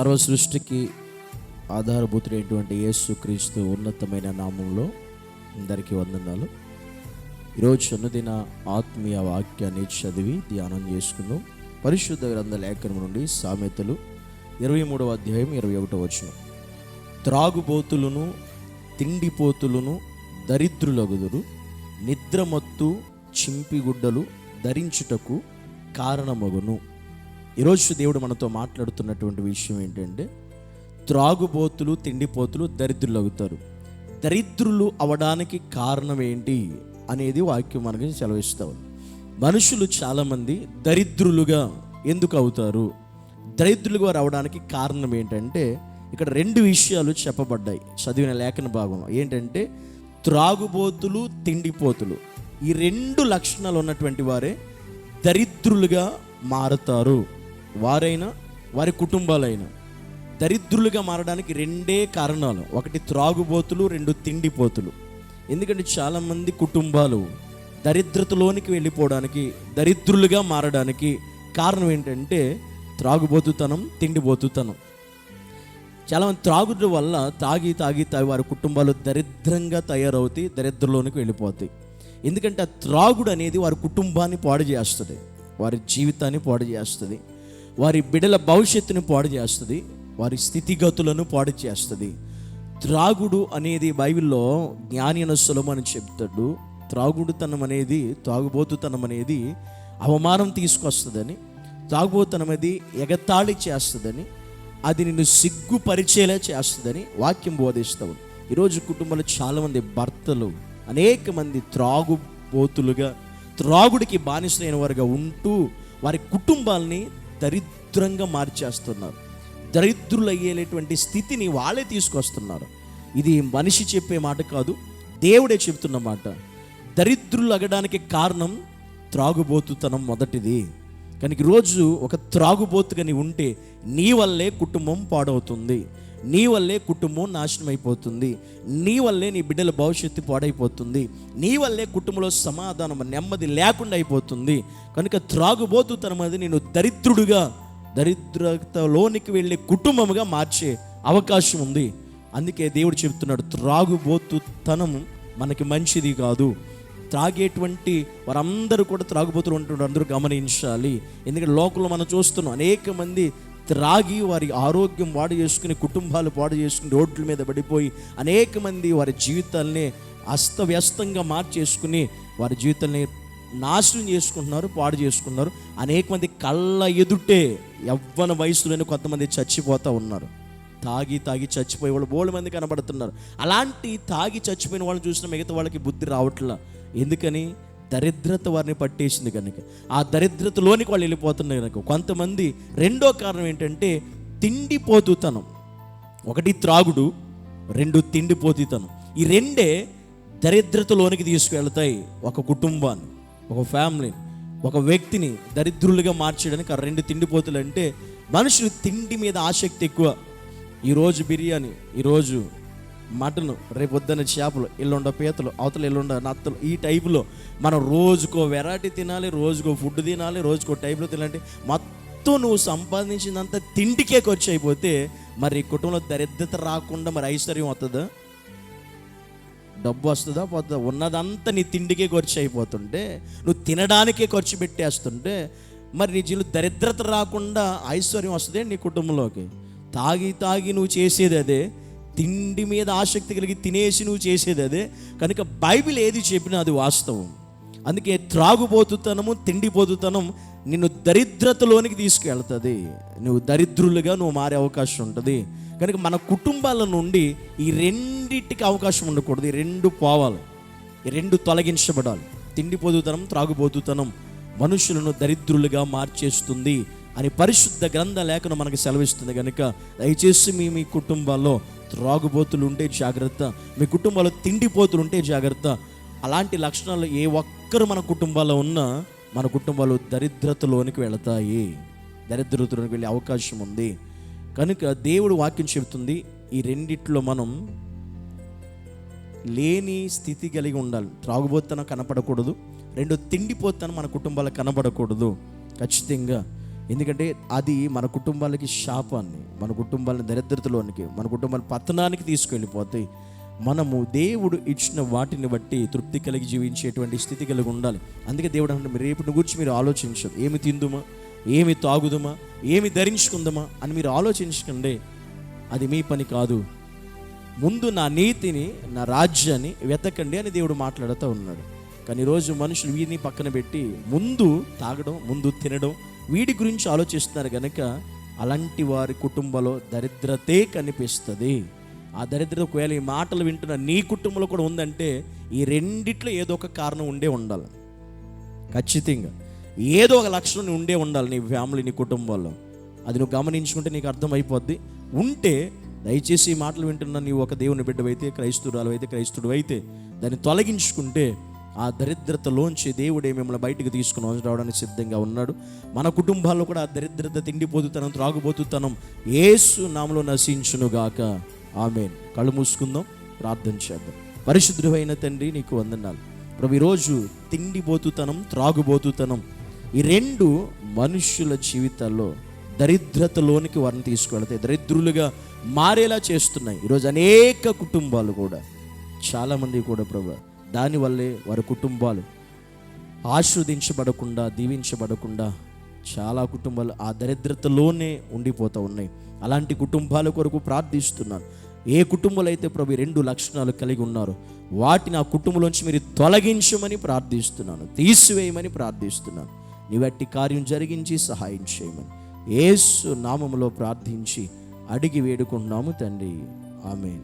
సర్వ సృష్టికి ఆధారభూతుడైనటువంటి యేసు క్రీస్తు ఉన్నతమైన నామంలో అందరికీ వందనాలు. ఈరోజు అన్నదిన ఆత్మీయ వాక్యాన్ని చదివి ధ్యానం చేసుకుందాం. పరిశుద్ధ గ్రంథ లేఖనం నుండి సామెతలు ఇరవై మూడవ అధ్యాయం ఇరవై ఒకటో వచ్చిన త్రాగుబోతులను తిండిపోతులను దరిద్రులగుదురు నిద్రమత్తు చింపిగుడ్డలు ధరించుటకు కారణమగును. ఈరోజు దేవుడు మనతో మాట్లాడుతున్నటువంటి విషయం ఏంటంటే త్రాగుబోతులు తిండిపోతులు దరిద్రులు అవుతారు. దరిద్రులు అవడానికి కారణం ఏంటి అనేది వాక్యం మనకి సెలవిస్తాం మనుషులు చాలామంది దరిద్రులుగా ఎందుకు అవుతారు? దరిద్రులుగా రావడానికి కారణం ఏంటంటే ఇక్కడ రెండు విషయాలు చెప్పబడ్డాయి చదివిన లేఖన భాగం ఏంటంటే త్రాగుబోతులు తిండిపోతులు. ఈ రెండు లక్షణాలు ఉన్నటువంటి వారే దరిద్రులుగా మారుతారు. వారైనా వారి కుటుంబాలైనా దరిద్రులుగా మారడానికి రెండే కారణాలు. ఒకటి త్రాగుబోతులు రెండు తిండిపోతులు. ఎందుకంటే చాలామంది కుటుంబాలు దరిద్రతలోనికి వెళ్ళిపోవడానికి దరిద్రులుగా మారడానికి కారణం ఏంటంటే త్రాగుబోతుతనం తిండిపోతుతనం. చాలామంది త్రాగుడు వల్ల తాగి తాగి తాగి వారి కుటుంబాలు దరిద్రంగా తయారవుతాయి దరిద్రలోనికి వెళ్ళిపోతాయి. ఎందుకంటే ఆ త్రాగుడు అనేది వారి కుటుంబాన్ని పాడు చేస్తుంది వారి జీవితాన్ని పాడు చేస్తుంది. వారి బిడల భవిష్యత్తును పాడు చేస్తుంది వారి స్థితిగతులను పాడు చేస్తుంది. త్రాగుడు అనేది బైబిల్లో జ్ఞాని అయిన సులభం చెప్తాడు. త్రాగుడుతనం అనేది తాగుబోతుతనం అనేది అవమానం తీసుకొస్తుందని తాగుబోతనం అనేది ఎగతాళి చేస్తుందని అది నిన్ను సిగ్గుపరిచేలా చేస్తుందని వాక్యం బోధిస్తావు ఈరోజు కుటుంబంలో చాలామంది భర్తలు అనేక మంది త్రాగుబోతులుగా త్రాగుడికి బానిసలైన వారుగా ఉంటూ వారి కుటుంబాల్ని దరిద్రంగా మార్చేస్తున్నారు. దరిద్రులు అయ్యేటువంటి స్థితిని వాళ్ళే తీసుకొస్తున్నారు. ఇది మనిషి చెప్పే మాట కాదు దేవుడే చెప్తున్న మాట. దరిద్రులు అగడానికి కారణం త్రాగుబోతుతనం మొదటిది. కనుక రోజు ఒక త్రాగుబోతుగా ఉంటే నీ వల్లే కుటుంబం పాడవుతుంది. నీ వల్లే కుటుంబం నాశనం అయిపోతుంది నీ వల్లే నీ బిడ్డల భవిష్యత్తు పాడైపోతుంది. నీ వల్లే కుటుంబంలో సమాధానం నెమ్మది లేకుండా అయిపోతుంది. కనుక త్రాగుబోతుతనం అది నేను దరిద్రుడుగా దరిద్రతలోనికి వెళ్ళే కుటుంబముగా మార్చే అవకాశం ఉంది. అందుకే దేవుడు చెబుతున్నాడు త్రాగుబోతుతనం మనకి మంచిది కాదు. త్రాగేటువంటి వారందరూ కూడా త్రాగుబోతులు ఉంటున్నారు. అందరూ గమనించాలి. ఎందుకంటే లోకంలో మనం చూస్తున్నాం అనేక మంది త్రాగి వారి ఆరోగ్యం పాడు చేసుకుని కుటుంబాలు పాడు చేసుకుని రోడ్ల మీద పడిపోయి అనేక మంది వారి జీవితాల్ని అస్తవ్యస్తంగా మార్చేసుకుని వారి జీవితాల్ని నాశనం చేసుకుంటున్నారు పాడు చేసుకున్నారు అనేక మంది కళ్ళ ఎదుటే యవ్వన వయసులోనే కొంతమంది చచ్చిపోతూ ఉన్నారు. తాగి తాగి చచ్చిపోయే వాళ్ళు బోళ్ళు మంది కనబడుతున్నారు. అలాంటి తాగి చచ్చిపోయిన వాళ్ళని చూసిన మిగతా వాళ్ళకి బుద్ధి రావట్లా. ఎందుకని? దరిద్రత వారిని పట్టేసింది కనుక. ఆ దరిద్రతలోనికి వాళ్ళు వెళ్ళిపోతున్నారు కనుక. కొంతమంది రెండో కారణం ఏంటంటే తిండిపోతుతనం. ఒకటి త్రాగుడు రెండు తిండిపోతుతనం. ఈ రెండే దరిద్రతలోనికి తీసుకువెళ్తాయి ఒక కుటుంబాన్ని ఒక ఫ్యామిలీని ఒక వ్యక్తిని దరిద్రులుగా మార్చడానికి ఆ రెండు తిండిపోతులు అంటే మనుషులు తిండి మీద ఆసక్తి ఎక్కువ. ఈరోజు బిర్యానీ ఈరోజు మటన్ రేపు చేపలు ఎల్లుండో పీతలు అవతల ఎల్లుండో నత్తలు ఈ టైపులో మనం రోజుకో వెరైటీ తినాలి రోజుకో ఫుడ్ తినాలి రోజుకో టైపులో తినాలంటే మొత్తం నువ్వు సంపాదించిందంతా తిండికే ఖర్చు అయిపోతే మరి కుటుంబంలో దరిద్రత రాకుండా మరి ఐశ్వర్యం వస్తుందా డబ్బు వస్తుందా పోతుందా? ఉన్నదంతా నీ తిండికే ఖర్చు అయిపోతుంటే నువ్వు తినడానికే ఖర్చు పెట్టేస్తుంటే మరి నీ జీవితం దరిద్రత రాకుండా ఐశ్వర్యం వస్తుంది నీ కుటుంబంలోకి? తాగి తాగి నువ్వు చేసేది అదే తిండి మీద ఆసక్తి కలిగి తినేసి నువ్వు చేసేది అదే. కనుక బైబిల్ ఏది చెప్పినా అది వాస్తవం. అందుకే త్రాగుబోతుతనము తిండిపోతుతనం నిన్ను దరిద్రతలోనికి తీసుకెళ్తుంది. నువ్వు దరిద్రులుగా నువ్వు మారే అవకాశం ఉంటుంది. కనుక మన కుటుంబాల నుండి ఈ రెండింటికి అవకాశం ఉండకూడదు. ఈ రెండు పోవాలి. ఈ రెండు తొలగించబడాలి. తిండిపోతుతనం త్రాగుబోతుతనం మనుషులను దరిద్రులుగా మార్చేస్తుంది. అని పరిశుద్ధ గ్రంథ లేఖను మనకు సెలవిస్తుంది కనుక దయచేసి మీ మీ కుటుంబాల్లో త్రాగుబోతులు ఉంటే జాగ్రత్త మీ కుటుంబాల్లో తిండిపోతులు ఉంటే జాగ్రత్త. అలాంటి లక్షణాలు ఏ ఒక్కరు మన కుటుంబాల్లో ఉన్నా మన కుటుంబాలు దరిద్రతలోనికి వెళతాయి. దరిద్రతలోనికి వెళ్ళే అవకాశం ఉంది. కనుక దేవుడు వాక్యం చెబుతుంది ఈ రెండిట్లో మనం లేని స్థితి కలిగి ఉండాలి. త్రాగుబోతనం కనపడకూడదు. రెండు తిండిపోతనం మన కుటుంబాలకు కనబడకూడదు ఖచ్చితంగా ఎందుకంటే అది మన కుటుంబాలకి శాపాన్ని మన కుటుంబాలను దరిద్రతలోనికి మన కుటుంబాల పతనానికి తీసుకెళ్ళిపోతాయి. మనము దేవుడు ఇచ్చిన వాటిని బట్టి తృప్తి కలిగి జీవించేటువంటి స్థితి కలిగి ఉండాలి. అందుకే దేవుడు అంటే మీరు రేపటి గురించి మీరు ఆలోచించదు ఏమి తిందుమా? ఏమి తాగుదుమా? ఏమి ధరించుకుందామా? అని మీరు ఆలోచించకండి. అది మీ పని కాదు. ముందు నా నీతిని నా రాజ్యాన్ని వెతకండి అని దేవుడు మాట్లాడుతూ ఉన్నాడు. కానీ ఈరోజు మనుషులు వీరిని పక్కన పెట్టి ముందు తాగడం ముందు తినడం వీటి గురించి ఆలోచిస్తున్నారు కనుక అలాంటి వారి కుటుంబంలో దరిద్రతే కనిపిస్తుంది. ఆ దరిద్రత ఒకవేళ ఈ మాటలు వింటున్న నీ కుటుంబంలో కూడా ఉందంటే ఈ రెండిట్లో ఏదో ఒక కారణం ఉండే ఉండాలి. ఖచ్చితంగా. ఏదో ఒక లక్షణం ఉండే ఉండాలి నీ ఫ్యామిలీ నీ కుటుంబంలో. అది నువ్వు గమనించుకుంటే నీకు అర్థమైపోద్ది. ఉంటే దయచేసి ఈ మాటలు వింటున్న నీవు ఒక దేవుని బిడ్డవైతే క్రైస్తురాలు అయితే క్రైస్తుడు అయితే దాన్ని తొలగించుకుంటే ఆ దరిద్రతలోంచి దేవుడే మిమ్మల్ని బయటకు తీసుకుని రావడానికి సిద్ధంగా ఉన్నాడు. మన కుటుంబాల్లో కూడా ఆ దరిద్రత తిండిపోతుతనం త్రాగుబోతుతనం ఏసు నామలో నశించునుగాక ఆమె కళ్ళు మూసుకుందాం ప్రార్థన చేద్దాం. పరిశుద్ధుడైన తండ్రి నీకు వందనాలు. ప్రభు ఈరోజు తిండిపోతుతనం త్రాగుబోతుతనం ఈ రెండు మనుష్యుల జీవితాల్లో దరిద్రతలోనికి వారిని తీసుకువెళ్తాయి. దరిద్రులుగా మారేలా చేస్తున్నాయి. ఈరోజు అనేక కుటుంబాలు కూడా చాలామంది కూడా ప్రభు దానివల్లే వారి కుటుంబాలు ఆస్వాదించబడకుండా దీవించబడకుండా చాలా కుటుంబాలు ఆ దరిద్రతలోనే ఉండిపోతూ ఉన్నాయి. అలాంటి కుటుంబాల కొరకు ప్రార్థిస్తున్నాను. ఏ కుటుంబాలు అయితే ప్రభు రెండు లక్షణాలు కలిగి ఉన్నారో వాటిని ఆ కుటుంబంలోంచి మీరు తొలగించమని ప్రార్థిస్తున్నాను. తీసివేయమని ప్రార్థిస్తున్నాను. నీవట్టి కార్యం జరిగించి సహాయం చేయమని ఏసు నామములో ప్రార్థించి అడిగి వేడుకుంటున్నాము తండ్రి. ఆమె